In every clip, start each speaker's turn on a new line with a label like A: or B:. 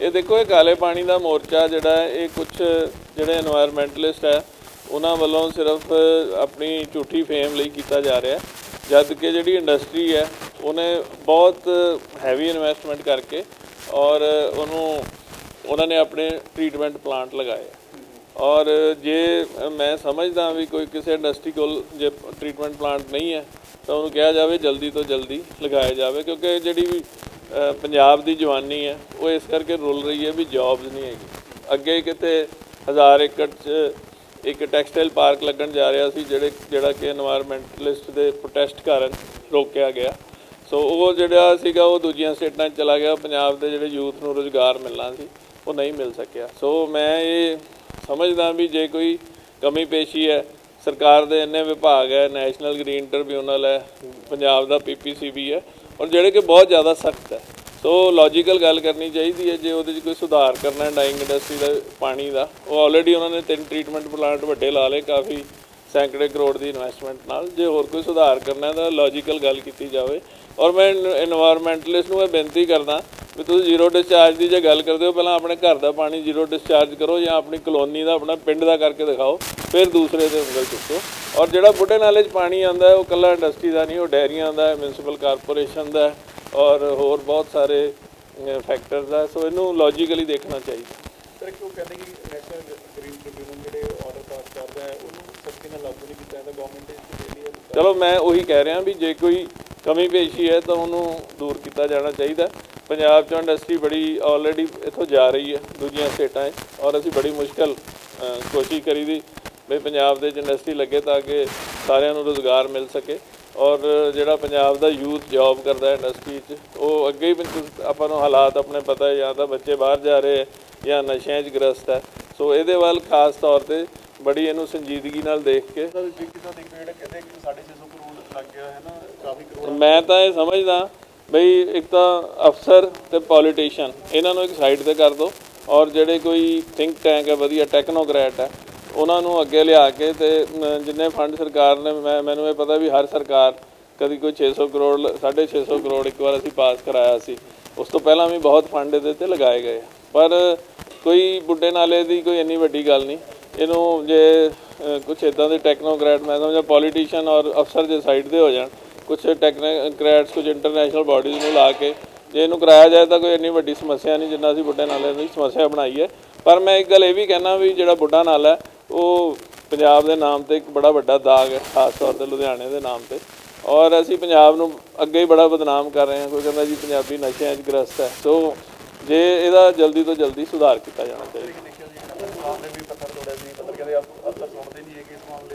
A: ਇਹ ਦੇਖੋ, ਇਹ ਕਾਲੇ ਪਾਣੀ ਦਾ ਮੋਰਚਾ ਜਿਹੜਾ ਇਹ ਕੁਝ ਜਿਹੜੇ এনवायरमेंटलिस्ट ਹੈ, ਉਹਨਾਂ ਵੱਲੋਂ ਸਿਰਫ ਆਪਣੀ ਝੂਠੀ ਫੇਮ ਲਈ ਕੀਤਾ ਜਾ ਰਿਹਾ ਜਦ ਕਿ ਜਿਹੜੀ ਇੰਡਸਟਰੀ ਹੈ, ਉਹਨੇ ਬਹੁਤ ਹੈਵੀ ਇਨਵੈਸਟਮੈਂਟ ਕਰਕੇ ਔਰ ਉਹਨੂੰ, ਉਹਨਾਂ ਨੇ ਆਪਣੇ ਟ੍ਰੀਟਮੈਂਟ ਪਲਾਂਟ ਲਗਾਏ। ਔਰ ਜੇ ਮੈਂ ਸਮਝਦਾ ਵੀ ਕੋਈ ਕਿਸੇ ਇੰਡਸਟਰੀ ਕੋਲ ਜੇ ਟ੍ਰੀਟਮੈਂਟ ਪਲਾਂਟ ਨਹੀਂ ਹੈ, ਤਾਂ ਉਹਨੂੰ ਕਿਹਾ ਜਾਵੇ ਜਲਦੀ ਤੋਂ ਜਲਦੀ ਲਗਾਇਆ ਜਾਵੇ, ਕਿਉਂਕਿ ਜਿਹੜੀ ਵੀ ਪੰਜਾਬ ਦੀ ਜਵਾਨੀ ਹੈ, ਉਹ ਇਸ ਕਰਕੇ ਰੁੱਲ ਰਹੀ ਹੈ ਵੀ ਜੌਬਸ ਨਹੀਂ ਹੈਗੀ। ਅੱਗੇ ਕਿਤੇ ਹਜ਼ਾਰ ਏਕੜ 'ਚ ਇੱਕ ਟੈਕਸਟਾਈਲ ਪਾਰਕ ਲੱਗਣ ਜਾ ਰਿਹਾ ਸੀ, ਜਿਹੜੇ, ਜਿਹੜਾ ਕਿ এনवायरमेंटਲਿਸਟ ਦੇ ਪ੍ਰੋਟੈਸਟ ਕਾਰਨ ਰੋਕਿਆ ਗਿਆ। ਸੋ ਉਹ ਜਿਹੜਾ ਸੀਗਾ, ਉਹ ਦੂਜੀਆਂ ਸਟੇਟਾਂ 'ਚ ਚਲਾ ਗਿਆ, ਪੰਜਾਬ ਦੇ ਜਿਹੜੇ ਯੂਥ ਨੂੰ ਰੋਜ਼ਗਾਰ ਮਿਲਣਾ ਸੀ, ਉਹ ਨਹੀਂ ਮਿਲ ਸਕਿਆ। ਸੋ ਮੈਂ ਇਹ ਸਮਝਦਾ ਵੀ ਜੇ ਕੋਈ ਕਮੀ ਪੇਸ਼ੀ ਹੈ ਸਰਕਾਰ ਦੇ ਇੰਨੇ ਵਿਭਾਗ ਹੈ ਨੈਸ਼ਨਲ ਗ੍ਰੀਨ ਟ੍ਰਿਬਿਊਨਲ ਹੈ, ਪੰਜਾਬ ਦਾ ਪੀਪੀਸੀਬੀ ਹੈ, ਔਰ ਜਿਹੜੇ ਕਿ ਬਹੁਤ ਜ਼ਿਆਦਾ ਸਖਤ ਹੈ। ਸੋ ਲੌਜੀਕਲ ਗੱਲ ਕਰਨੀ ਚਾਹੀਦੀ ਹੈ, ਜੇ ਉਹਦੇ 'ਚ ਕੋਈ ਸੁਧਾਰ ਕਰਨਾ ਹੈ ਡਾਈਂਗ ਇੰਡਸਟਰੀ ਦਾ, ਪਾਣੀ ਦਾ, ਉਹ ਆਲਰੇਡੀ ਉਹਨਾਂ ਨੇ ਤਿੰਨ ਟ੍ਰੀਟਮੈਂਟ ਪਲਾਂਟ ਵੱਡੇ ਲਾ ਲਏ, ਕਾਫੀ ਸੈਂਕੜੇ ਕਰੋੜ ਦੀ ਇਨਵੈਸਟਮੈਂਟ ਨਾਲ। ਜੇ ਹੋਰ ਕੋਈ ਸੁਧਾਰ ਕਰਨਾ ਹੈ, ਤਾਂ ਲੌਜੀਕਲ ਗੱਲ ਕੀਤੀ ਜਾਵੇ। ਔਰ ਮੈਂ এনवायरमेंटਲਿਸਟ ਨੂੰ ਇਹ ਬੇਨਤੀ ਕਰਦਾ ਵੀ ਤੁਸੀਂ ਜ਼ੀਰੋ ਡਿਸਚਾਰਜ ਦੀ ਜੇ ਗੱਲ ਕਰਦੇ ਹੋ ਪਹਿਲਾਂ ਆਪਣੇ ਘਰ ਦਾ ਪਾਣੀ ਜ਼ੀਰੋ ਡਿਸਚਾਰਜ ਕਰੋ ਜਾਂ ਆਪਣੀ ਕਲੋਨੀ ਦਾ ਆਪਣਾ ਪਿੰਡ ਦਾ ਕਰਕੇ ਦਿਖਾਓ ਫਿਰ ਦੂਸਰੇ ਤੇ ਉਂਗਲ ਚੁੱਕੋ। ਔਰ ਜਿਹੜਾ ਬੁੱਢੇ ਨਾਲੇ 'ਚ ਪਾਣੀ ਆਉਂਦਾ ਉਹ ਕੱਲਾ ਇੰਡਸਟਰੀ ਦਾ ਨਹੀਂ ਉਹ ਡੈਰੀਆਂ ਦਾ ਹੈ ਮਿਊਨਿਸਪਲ ਕਾਰਪੋਰੇਸ਼ਨ ਦਾ ਔਰ ਹੋਰ ਬਹੁਤ ਸਾਰੇ ਫੈਕਟਰਸ ਦਾ ਸੋ ਇਹਨੂੰ ਲੌਜੀਕਲੀ ਦੇਖਣਾ ਚਾਹੀਦਾ।
B: ਸਰ ਇੱਕ ਉਹ ਕਹਿੰਦੇ ਕਿ ਨੈਸ਼ਨਲ ਗ੍ਰੀਨ ਟ੍ਰਿਬਿਊਨਲ ਜਿਹੜੇ ਆਰਡਰ ਪਾਸ ਕਰਦਾ ਹੈ ਉਹਨੂੰ ਸਖਤੀ ਨਾਲ ਲਾਗੂ ਨਹੀਂ ਕੀਤਾ ਜਾਂਦਾ ਗਵਰਨਮੈਂਟ ਇਸ ਦੇ
A: ਚਲੋ ਮੈਂ ਉਹੀ ਕਹਿ ਰਿਹਾ ਵੀ ਜੇ ਕੋਈ ਕਮੀ ਪੇਸ਼ੀ ਹੈ ਤਾਂ ਉਹਨੂੰ ਦੂਰ ਕੀਤਾ ਜਾਣਾ ਚਾਹੀਦਾ। ਪੰਜਾਬ 'ਚੋਂ ਇੰਡਸਟਰੀ ਬੜੀ ਆਲਰੇਡੀ ਇੱਥੋਂ ਜਾ ਰਹੀ ਹੈ ਦੂਜੀਆਂ ਸਟੇਟਾਂ 'ਚ ਔਰ ਅਸੀਂ ਬੜੀ ਮੁਸ਼ਕਲ ਕੋਸ਼ਿਸ਼ ਕਰੀ ਦੀ ਵੀ ਪੰਜਾਬ ਦੇ ਇੰਡਸਟਰੀ ਲੱਗੇ ਤਾਂ ਕਿ ਸਾਰਿਆਂ ਨੂੰ ਰੋਜ਼ਗਾਰ ਮਿਲ ਸਕੇ। ਔਰ ਜਿਹੜਾ ਪੰਜਾਬ ਦਾ ਯੂਥ ਜੌਬ ਕਰਦਾ ਹੈ ਇੰਡਸਟਰੀ 'ਚ ਉਹ ਅੱਗੇ ਹੀ ਆਪਾਂ ਨੂੰ ਹਾਲਾਤ ਆਪਣੇ ਪਤਾ ਹੈ ਜਾਂ ਤਾਂ ਬੱਚੇ ਬਾਹਰ ਜਾ ਰਹੇ ਹੈ ਜਾਂ ਨਸ਼ਿਆਂ 'ਚ ਗ੍ਰਸਤ ਹੈ। ਸੋ ਇਹਦੇ ਵੱਲ ਖਾਸ ਤੌਰ ਤੇ ਬੜੀ ਇਹਨੂੰ ਸੰਜੀਦਗੀ ਨਾਲ ਦੇਖ ਕੇ
B: ਸਰ ਜੀ ਕਿਸਾਂ ਦੇਖਦੇ ਜਿਹੜੇ ਕਹਿੰਦੇ ਕਿ 650 ਕਰੋੜ ਲੱਗ ਗਿਆ ਹੈ ਨਾ ਕਾਫੀ ਕਰੋੜ
A: ਮੈਂ ਤਾਂ ਇਹ ਸਮਝਦਾ ਬਈ ਇੱਕ ਤਾਂ ਅਫਸਰ ਤੇ ਪੋਲੀਟੀਸ਼ੀਅਨ ਇਹਨਾਂ ਨੂੰ ਇੱਕ ਸਾਈਡ ਤੇ ਕਰ ਦਿਓ ਔਰ ਜਿਹੜੇ ਕੋਈ ਥਿੰਕ ਟੈਂਕ ਹੈ ਵਧੀਆ ਟੈਕਨੋਕ੍ਰੈਟ ਹੈ ਉਹਨਾਂ ਨੂੰ ਅੱਗੇ ਲਿਆ ਕੇ ਤੇ ਜਿੰਨੇ ਫੰਡ ਸਰਕਾਰ ਨੇ ਮੈਂ ਮੈਨੂੰ ਇਹ ਪਤਾ ਵੀ ਹਰ ਸਰਕਾਰ ਕਦੀ ਕੋਈ 600 ਕਰੋੜ 650 ਕਰੋੜ ਇੱਕ ਵਾਰ ਅਸੀਂ ਪਾਸ ਕਰਾਇਆ ਸੀ ਉਸ ਤੋਂ ਪਹਿਲਾਂ ਵੀ ਬਹੁਤ ਫੰਡ ਇਹਦੇ ਤੇ ਲਗਾਏ ਗਏ ਪਰ ਕੋਈ ਬੁੱਢੇ ਨਾਲੇ ਦੀ ਕੋਈ ਇੰਨੀ ਵੱਡੀ ਗੱਲ ਨਹੀਂ ਇਹਨੂੰ ਜੇ ਅ, ਕੁਛ ਇਦਾਂ ਦੇ ਟੈਕਨੋਕ੍ਰੈਟ ਮੈਂ ਸਮਝਦਾ ਪੋਲੀਟੀਸ਼ੀਅਨ ਔਰ ਅਫਸਰ ਜੇ ਸਾਈਡ ਦੇ ਹੋ ਜਾਣ ਕੁਛ ਟੈਕਨੋਕ੍ਰੈਟਸ ਕੁਝ ਇੰਟਰਨੈਸ਼ਨਲ ਬਾਡੀਜ਼ ਨੂੰ ਲਾ ਕੇ ਜੇ ਇਹਨੂੰ ਕਰਾਇਆ ਜਾਏ ਤਾਂ ਕੋਈ ਇੰਨੀ ਵੱਡੀ ਸਮੱਸਿਆ ਨਹੀਂ, ਜਿੰਨਾ ਅਸੀਂ ਬੁੱਢੇ ਨਾਲੇ ਦੀ ਸਮੱਸਿਆ ਬਣਾਈ ਹੈ। ਪਰ ਮੈਂ ਇੱਕ ਗੱਲ ਇਹ ਵੀ ਕਹਿਣਾ ਵੀ ਜਿਹੜਾ ਬੁੱਢਾ ਨਾਲਾ ਹੈ, ਉਹ ਪੰਜਾਬ ਦੇ ਨਾਮ ਤੇ ਇੱਕ ਬੜਾ ਵੱਡਾ ਦਾਗ ਹੈ, ਖਾਸ ਤੌਰ ਤੇ ਲੁਧਿਆਣੇ ਦੇ ਨਾਮ ਤੇ। ਔਰ ਅਸੀਂ ਪੰਜਾਬ ਨੂੰ ਅੱਗੇ ਹੀ ਬੜਾ ਬਦਨਾਮ ਕਰ ਰਹੇ ਹਾਂ, ਕੋਈ ਕਹਿੰਦਾ ਜੀ ਪੰਜਾਬੀ ਨਸ਼ਿਆਂ 'ਚ ਗ੍ਰਸਤ ਹੈ। ਸੋ ਜੇ ਇਹਦਾ ਜਲਦੀ ਤੋਂ ਜਲਦੀ ਸੁਧਾਰ ਕੀਤਾ ਜਾਣਾ ਚਾਹੀਦਾ।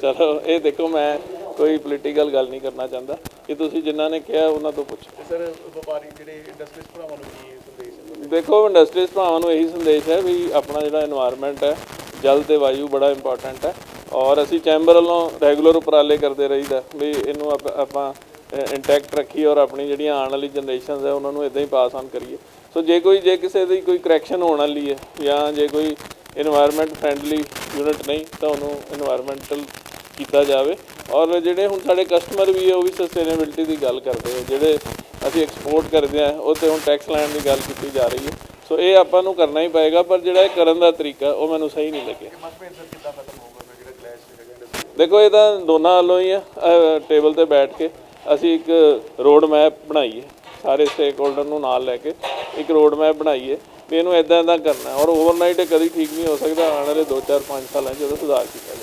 A: ਚਲੋ, ਇਹ ਦੇਖੋ, ਮੈਂ ਕੋਈ ਪੋਲੀਟੀਕਲ ਗੱਲ ਨਹੀਂ ਕਰਨਾ ਚਾਹੁੰਦਾ। ਇਹ ਤੁਸੀਂ ਜਿਨ੍ਹਾਂ ਨੇ ਕਿਹਾ ਉਹਨਾਂ ਤੋਂ ਪੁੱਛੋ।
B: ਸਰ ਵਪਾਰੀ ਜਿਹੜੇ ਇੰਡਸਟਰੀਸ ਭਰਾਵਾਂ ਨੂੰ ਕੀ ਸੰਦੇਸ਼ ਹੈ
A: ਦੇਖੋ ਇੰਡਸਟਰੀਸ ਭਰਾਵਾਂ ਨੂੰ ਇਹੀ ਸੰਦੇਸ਼ ਹੈ ਵੀ ਆਪਣਾ ਜਿਹੜਾ এনवायरमेंट ਹੈ ਜਲ ਤੇ ਵਾਯੂ ਬੜਾ ਇੰਪੋਰਟੈਂਟ ਹੈ ਔਰ ਅਸੀਂ ਚੈਂਬਰ ਵੱਲੋਂ ਰੈਗੂਲਰ ਉਪਰਾਲੇ ਕਰਦੇ ਰਹੀਦਾ ਵੀ ਇਹਨੂੰ ਆਪਾਂ ਇੰਟੈਕਟ ਰੱਖੀ ਔਰ ਆਪਣੀ ਜਿਹੜੀਆਂ ਆਉਣ ਵਾਲੀ ਜਨਰੇਸ਼ਨਸ ਹੈ ਉਹਨਾਂ ਨੂੰ ਇਦਾਂ ਹੀ ਪਾਸ ਆਨ ਕਰੀਏ। ਸੋ ਜੇ ਕੋਈ ਜੇ ਕਿਸੇ ਦੀ ਕੋਈ ਕਰੈਕਸ਼ਨ ਹੋਣ ਵਾਲੀ ਹੈ ਜਾਂ ਜੇ ਕੋਈ এনवायरमेंट ਫ੍ਰੈਂਡਲੀ ਯੂਨਿਟ ਨਹੀਂ ਤਾਂ ਉਹਨੂੰ এনवायरमेंटਲ ਕੀਤਾ ਜਾਵੇ। ਔਰ ਜਿਹੜੇ ਹੁਣ ਸਾਡੇ ਕਸਟਮਰ ਵੀ ਹੈ ਉਹ ਵੀ ਸਸਟੇਨੇਬਿਲਟੀ ਦੀ ਗੱਲ ਕਰਦੇ ਆ। ਜਿਹੜੇ ਅਸੀਂ ਐਕਸਪੋਰਟ ਕਰਦੇ ਆ ਉਹ ਤੇ ਹੁਣ ਟੈਕਸ ਲੈਣ ਦੀ ਗੱਲ ਕੀਤੀ ਜਾ ਰਹੀ ਹੈ ਸੋ ਇਹ ਆਪਾਂ ਨੂੰ ਕਰਨਾ ਹੀ ਪਏਗਾ ਪਰ ਜਿਹੜਾ ਇਹ ਕਰਨ ਦਾ ਤਰੀਕਾ ਉਹ ਮੈਨੂੰ ਸਹੀ ਨਹੀਂ ਲੱਗਿਆ। ਦੇਖੋ ਇਹ ਤਾਂ ਦੋਨਾਂ ਵੱਲੋਂ ਹੀ ਆ ਟੇਬਲ ਤੇ ਬੈਠ ਕੇ ਅਸੀਂ ਇੱਕ ਰੋਡ ਮੈਪ ਬਣਾਈਏ ਸਾਰੇ ਸਟੇਕ ਹੋਲਡਰ ਨੂੰ ਨਾਲ ਲੈ ਕੇ ਇੱਕ ਰੋਡ ਮੈਪ ਬਣਾਈਏ ਵੀ ਇਹਨੂੰ ਇਦਾਂ ਇਦਾਂ ਕਰਨਾ ਔਰ ਓਵਰਨਾਈਟ ਕਦੀ ਠੀਕ ਨਹੀਂ ਹੋ ਸਕਦਾ ਆਉਣ ਵਾਲੇ 2 4 5 ਸਾਲਾਂ 'ਚ ਇਹਦਾ ਸੁਧਾਰ ਕੀਤਾ